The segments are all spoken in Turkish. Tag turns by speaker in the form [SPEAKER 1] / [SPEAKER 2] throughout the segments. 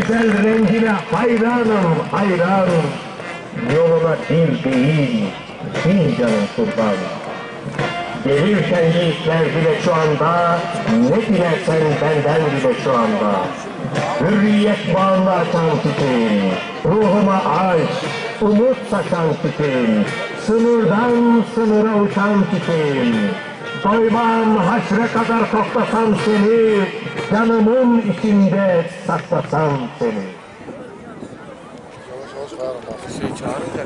[SPEAKER 1] güzel rengine hayranım, hayranım. Yoluna bir değil, bin canım kurban. Gelirken gençler bile şu anda, ne dilersen benden bile şu anda. Hürriyet bağını açan tütün, ruhuma aşk, umut saçan tütün, sınırdan sınıra uçan tütün. Doymam haşre kadar toplasam seni, canımın içinde saklasam seni.
[SPEAKER 2] Şey çağırınca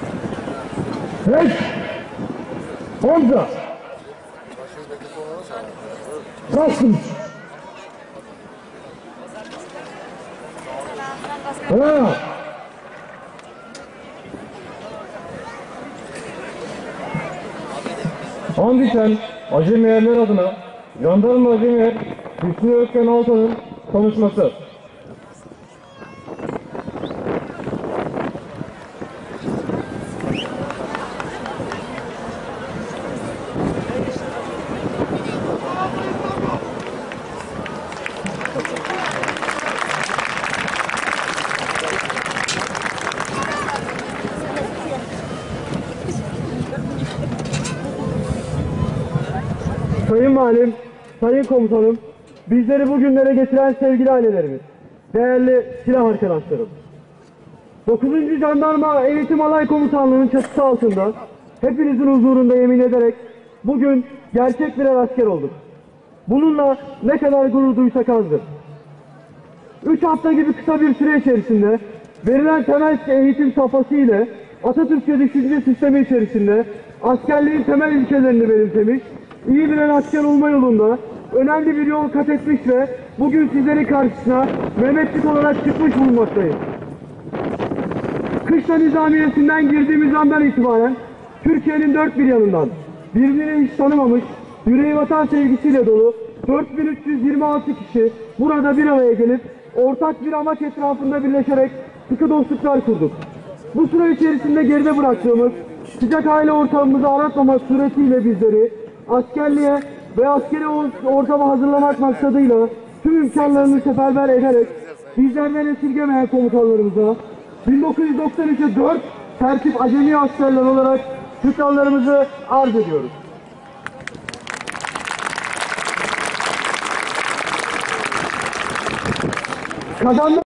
[SPEAKER 1] Hey! Hamza! Bırakın! Ha!
[SPEAKER 3] Andiçen, Acemiyerler adına Jandarma Acemiyer Hüsnü Ökken Altan'ın konuşması. Sayın Valim, Sayın Komutanım, bizleri bugünlere getiren sevgili ailelerimiz, değerli silah arkadaşlarım. 9. Jandarma Eğitim Alay Komutanlığı'nın çatısı altında hepinizin huzurunda yemin ederek bugün gerçek birer asker olduk. Bununla ne kadar gurur duysak azdır. 3 hafta gibi kısa bir süre içerisinde verilen temel eğitim safhası ile Atatürkçe düşünce sistemi içerisinde askerliğin temel ilkelerini benimsemiş, iyi birer asker olma yolunda önemli bir yol kat etmiş ve bugün sizlerin karşısına Mehmetçik olarak çıkmış bulunmaktayım. Kışla nizamiyesinden girdiğimiz andan itibaren Türkiye'nin dört bir yanından birbirini hiç tanımamış, yüreği vatan sevgisiyle dolu 4326 kişi burada bir araya gelip ortak bir amaç etrafında birleşerek sıkı dostluklar kurduk. Bu süre içerisinde geride bıraktığımız sıcak aile ortamımızı aratmamak suretiyle bizleri askerliğe ve askeri or- ortama hazırlamak maksadıyla tüm imkanlarını seferber ederek bizlerden esirgemeyen komutanlarımıza 1993'e 4 tertip acemi askerler olarak şükranlarımızı arz ediyoruz. Kazanma